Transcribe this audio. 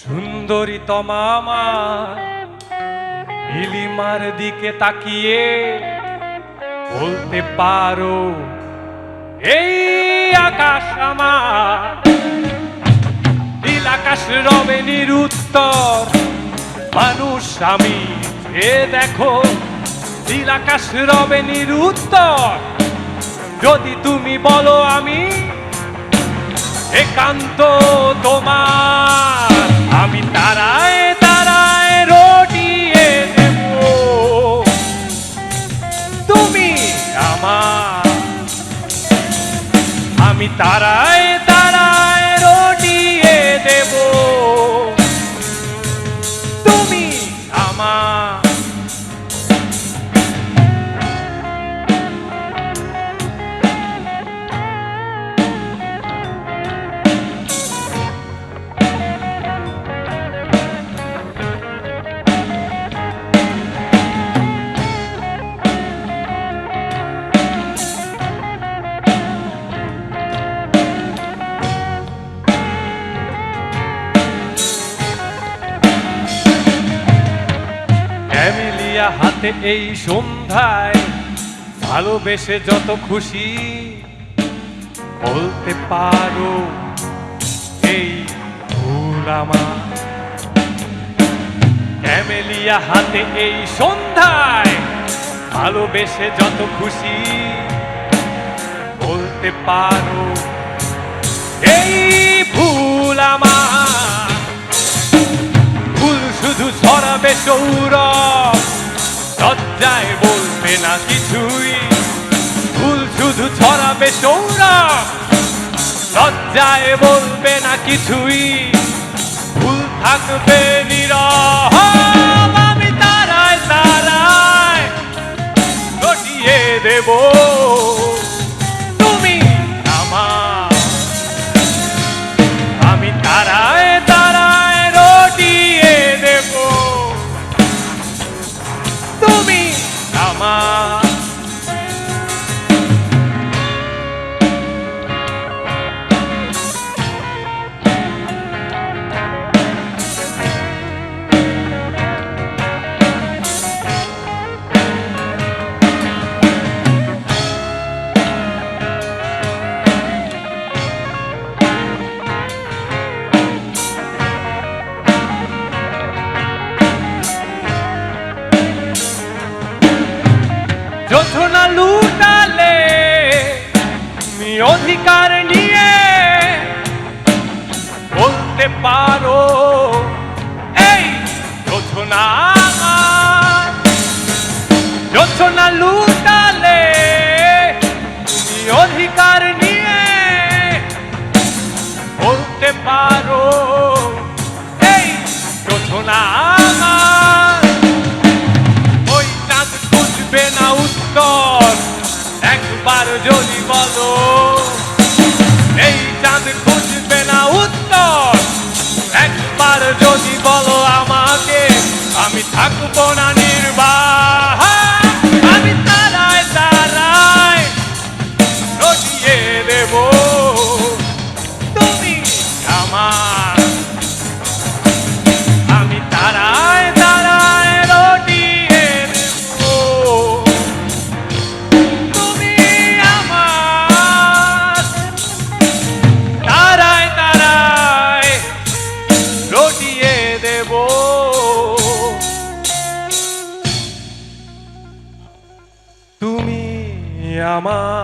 সুন্দরী তমামা নীলিমার দিকে তাকিয়ে বলতে পারো, এই আকাশ আমার। নীল আকাশ রবে নিরুত্তর, মানুষ আমি এ দেখো। নীল আকাশ রবে নিরুত্তর, যদি তুমি বলো আমি একান্ত তোমার। আমি তারায় তারায় রটিয়ে দেব। তুমি আমার ক্যামেলিয়া এই সন্ধ্যায় ভালোবেসে যত খুশি বলতে পারো এই ভুল আমার। ক্যামেলিয়া হাতে এই সন্ধ্যায় ভালোবেসে যত খুশি বলতে পারো এই ভুল আমার। না কিছুই। ফুল শুধু ছড়াবে সৌরভ লজ্জায় বলবে না কিছুই। ফুল থাকবে নির আমি তারায় তারায় দেব। অধিকার নিয়ে বলতে পারো, এই যোজনা। যোজনা লুটালে তুমি অধিকার নিয়ে বলতে পারো, এই যোজনা আমার ওই চাঁদ খুঁজবে না উত্তর একবার যদি বলো এই চাঁদ খুঁজবে না উত্তর। একবার যদি বলো আমাকে, আমি থাকব না তুমি আমার